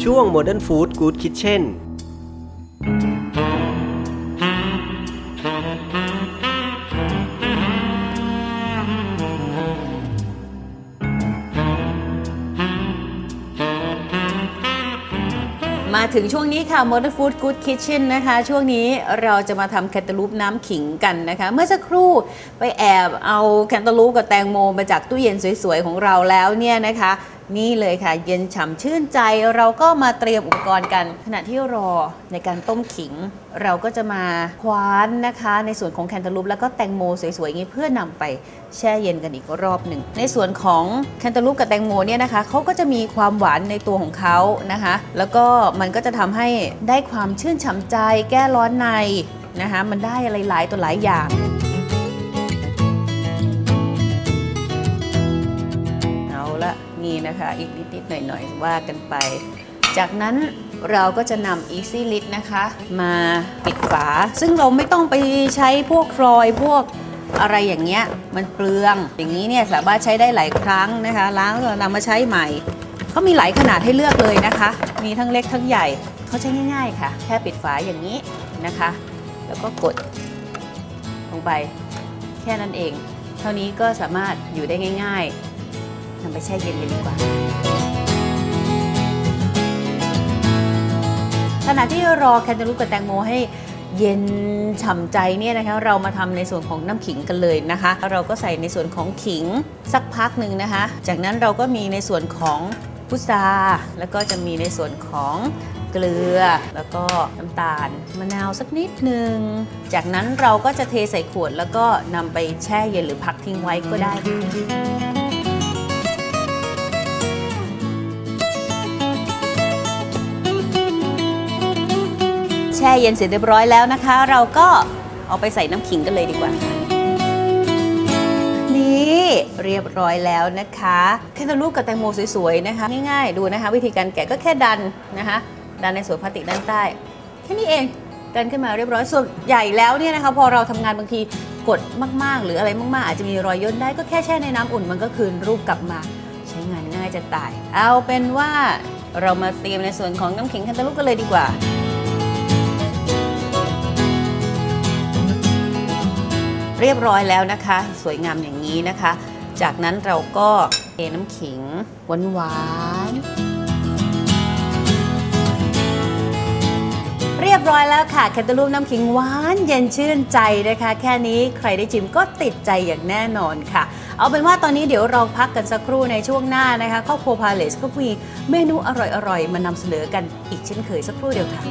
ช่วง Modern Food Good Kitchen มาถึงช่วงนี้ค่ะ Modern Food Good Kitchen นะคะ ช่วงนี้เราจะมาทำแคนตาลูปน้ำขิงกันนะคะ เมื่อสักครู่ไปแอบเอาแคนตาลูปกับแตงโมมาจากตู้เย็นสวยๆ ของเราแล้วเนี่ยนะคะ นี่เลยค่ะ เย็นฉ่ำชื่นใจเราก็มาเตรียมอุปกรณ์กัน ขณะที่รอในการต้มขิง เราก็จะมาคว้านนะคะ ในส่วนของแคนตาลูปแล้วก็แตงโมสวยๆอย่างนี้เพื่อนำไปแช่เย็นกันอีกรอบหนึ่ง ในส่วนของแคนตาลูปกับแตงโมเนี่ยนะคะเขาก็จะมีความหวานในตัวของเขานะคะ แล้วก็มันก็จะทำให้ได้ความชื่นฉ่ำใจ แก้ร้อนในนะคะมันได้อะไรหลายตัวหลายอย่าง นี่นะคะ อีกนิดๆหน่อยๆว่ากันไป จากนั้นเราก็จะนำ Easy Lid นะคะ มาปิดฝา ซึ่งเราไม่ต้องไปใช้พวกฟลอยด์พวกอะไรอย่างเงี้ยมันเปลือง อย่างนี้เนี่ยสามารถใช้ได้หลายครั้งนะคะล้างแล้วนำมาใช้ใหม่เขามีหลายขนาดให้เลือกเลยนะคะ มีทั้งเล็กทั้งใหญ่เขาใช้ง่าย ๆ ค่ะ แค่ปิดฝาอย่างนี้นะคะ แล้วก็กดลงไป แค่นั้นเอง เท่านี้ก็สามารถอยู่ได้ง่าย ๆ ไปแช่เย็นกันดีกว่า ขณะที่รอแคนตาลูปกับแตงโมให้เย็นฉ่ำใจเนี่ยนะคะเรามาทำในส่วนของน้ำขิงกันเลยนะคะ เราก็ใส่ในส่วนของขิงสักพักหนึ่งนะคะ จากนั้นเราก็มีในส่วนของพุทราแล้วก็จะมีในส่วนของเกลือ แล้วก็น้ำตาลมะนาวสักนิดหนึ่ง จากนั้นเราก็จะเทใส่ขวดแล้วก็นำไปแช่เย็นหรือพักทิ้งไว้ก็ได้ค่ะ ช่เย็นเสร็จเรียบร้อยแล้วนะคะ เราก็เอาไปใส่น้ำขิงกันเลยดีกว่าค่ะนี่เรียบร้อยแล้วนะคะแคนตาลูปกับแตงโมสวยๆนะคะง่ายๆดูนะคะ วิธีการแกะก็แค่ดันนะคะ ดันในส่วนพลาสติกด้านใต้แค่นี้เองดันขึ้นมาเรียบร้อยส่วนใหญ่แล้วเนี่ยนะคะ พอเราทำงานบางทีกดมากๆ หรืออะไรมากๆ อาจจะมีรอยย่นได้ก็แค่แช่ในน้ำอุ่นมันก็คืนรูปกลับมา ใช้งานง่ายจะตาย เอาเป็นว่าเรามาเตรียมในส่วนของน้ำขิงแคนตาลูปกันเลยดีกว่า เรียบร้อยแล้วนะคะ สวยงามอย่างนี้นะคะ จากนั้นเราก็เทน้ำขิงหวานหวานเรียบร้อยแล้วค่ะแคนตาลูปน้ำขิงหวานเย็นชื่นใจนะคะ แค่นี้ใครได้ชิมก็ติดใจอย่างแน่นอนค่ะ เอาเป็นว่าตอนนี้เดี๋ยวเราพักกันสักครู่ในช่วงหน้านะคะครอบครัวพาเลสก็มีเมนูอร่อยๆ มานำเสนอกันอีกเช่นเคยสักครู่เดียวค่ะ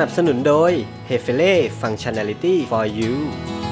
นับสนุนโดย h e f e l e Functionality for You